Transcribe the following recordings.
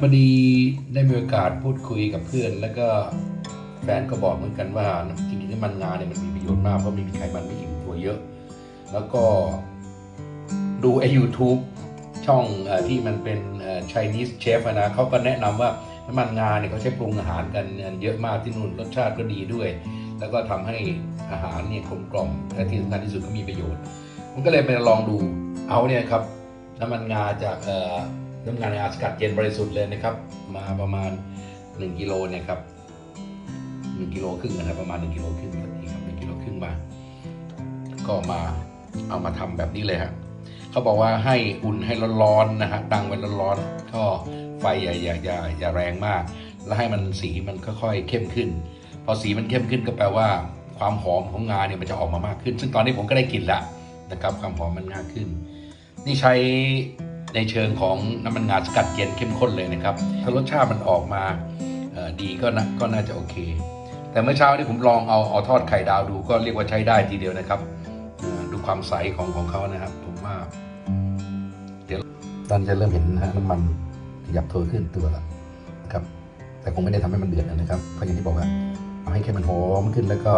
พอดีได้มีโอกาสพูดคุยกับเพื่อน แล้วก็แฟนก็บอกเหมือนกันว่าจริงๆน้ำมันงาเนี่ยมันมีประโยชน์มากเพราะมันมีไขมันไม่อิ่มตัวเยอะ แล้วก็ดูไอยูทูบช่องอที่มันเป็น Chinese chef นะเขาก็แนะนำว่าน้ำมันงาเนี่ยเขาใช้ปรุงอาหารกันเยอะมากที่นู่นรสชาติก็ดีด้วย แล้วก็ทำให้อาหารเนี่ยกลมกล่อมและที่สำคัญที่สุดก็มีประโยชน์ ผมก็เลยไปลองดูเอาเนี่ยครับน้ำมันงาจาก น้ำมันงาสกัดเย็นบริสุทธิ์เลยนะครับ มาประมาณ 1กิโลเนี่ยครับ1กิโลครึ่งนะครับประมาณ1กิโลครึ่งแบบนี้ครับ1กิโลครึ่งมา ก็มาเอามาทำแบบนี้เลยฮะเขาบอกว่าให้อุ่นให้ร้อนๆนะฮะตั้งไว้ร้อนๆก็ไฟอย่าอย่าอย่าอย่าแรงมาก แล้วให้มันสีมันค่อยๆเข้มขึ้น พอสีมันเข้มขึ้นก็แปลว่า ความหอมของงาเนี่ยมันจะออกมามากขึ้น ซึ่งตอนนี้ผมก็ได้กลิ่นล้วนะครับ ความหอมมันมากขึ้น นี่ใช้ ในเชิงของน้ำมันงาสกัดเย็นเข้มข้นเลยนะครับ ถ้ารสชาติมันออกมาดีก็น่าก็น่าจะโอเค แต่เมื่อเช้านี่ผมลองเอาเอาทอดไข่ดาวดูก็เรียกว่าใช้ได้ทีเดียวนะครับ ดูความใสของของเขานะครับ ผมว่า เดี๋ยวตอนจะเริ่มเห็นนะฮะน้ำมันขยับตัวขึ้นตัวแล้วนะครับ แต่คงไม่ได้ทำให้มันเดือดนะครับเพราะอย่างที่บอกว่าเอาให้แค่มันหอมขึ้นแล้วก็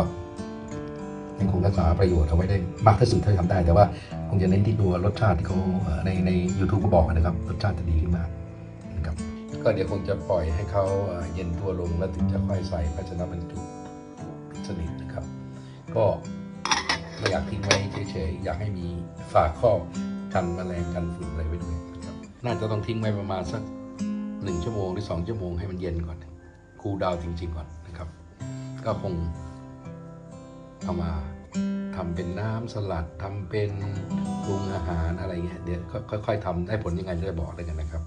ยังคงรักษาประโยชน์เอาไว้ได้มากที่สุดเท่าที่ทำได้ แต่ว่าคงจะเน้นที่ตัวรสชาติที่เขาในใน YouTube ก็บอกนะครับ รสชาติจะดีขึ้นมากนะครับก็เดี๋ยวคงจะปล่อยให้เขาเย็นตัวลงแล้วถึงจะค่อยใส่ภาชนะบรรจุสนิทนะครับ ก็ไม่อยากทิ้งไว้เฉยๆอยากให้มีฝาครอบกันแมลงกันฝุ่นอะไรไว้ด้วยนะครับน่าจะต้องทิ้งไว้ประมาณสักหนึ่งชั่วโมงหรือสองชั่วโมงให้มันเย็นก่อนคูลดาวจริง ๆ ก่อนนะครับ ก็คง เอามาทำเป็นน้ำสลัดทำเป็นปรุงอาหารอะไรเงี้ยเดี๋ยวค่อยๆทำได้ผลยังไงจะบอกเลยกันนะครับ